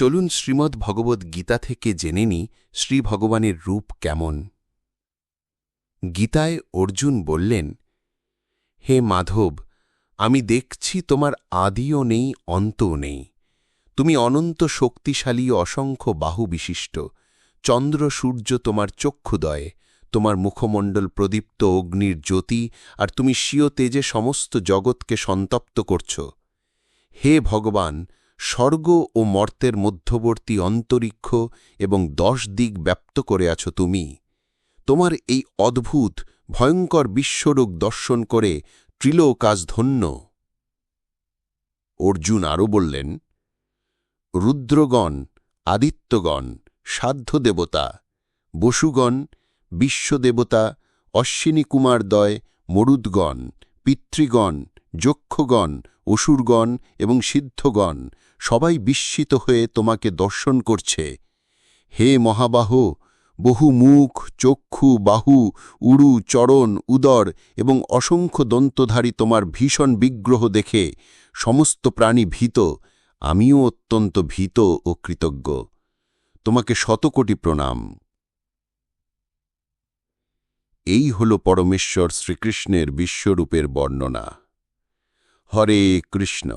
চলুন শ্রীমদ্ ভগবদ্ গীতা থেকে জেনে নি শ্রী ভগবানের রূপ কেমন। গীতায় অর্জুন বললেন, হে মাধব, আমি দেখছি তোমার আদিও নেই, অন্তও নেই। তুমি অনন্ত শক্তিশালী, অসংখ্য বাহু বিশিষ্ট। চন্দ্র, সূর্য তোমার চক্ষুদয়, তোমার মুখমণ্ডল প্রদীপ্ত অগ্নির জ্যোতি, আর তুমি স্বীয় তেজে সমস্ত জগৎকে সন্তপ্ত করছ। হে ভগবান স্বর্গ ও মর্তের মধ্যবর্তী অন্তরিক্ষ এবং দশ দিক ব্যপ্ত করে আছো তুমি। তোমার এই অদ্ভুত, ভয়ঙ্কর বিশ্বরূপ দর্শন করে ত্রিলোকাজ ধন্য। অর্জুন আরও বললেন, রুদ্রগণ, আদিত্যগণ সাধ্য দেবতা বসুগণ, বিশ্বদেবতা অশ্বিনী কুমারদয় মরুদগণ, পিতৃগণ, যক্ষগণ অসুরগণ এবং সিদ্ধগণ সবাই বিস্মিত হয়ে তোমাকে দর্শন করছে। হে মহাবাহ, বহু মুখ, চক্ষু, বাহু উড়ু চরণ, উদর এবং অসংখ্য দন্তধারী তোমার ভীষণ বিগ্রহ দেখে সমস্ত প্রাণী ভীত, আমিও অত্যন্ত ভীত ও কৃতজ্ঞ। তোমাকে শতকোটি প্রণাম। এই হল পরমেশ্বর শ্রীকৃষ্ণের বিশ্বরূপের বর্ণনা। হরে কৃষ্ণ।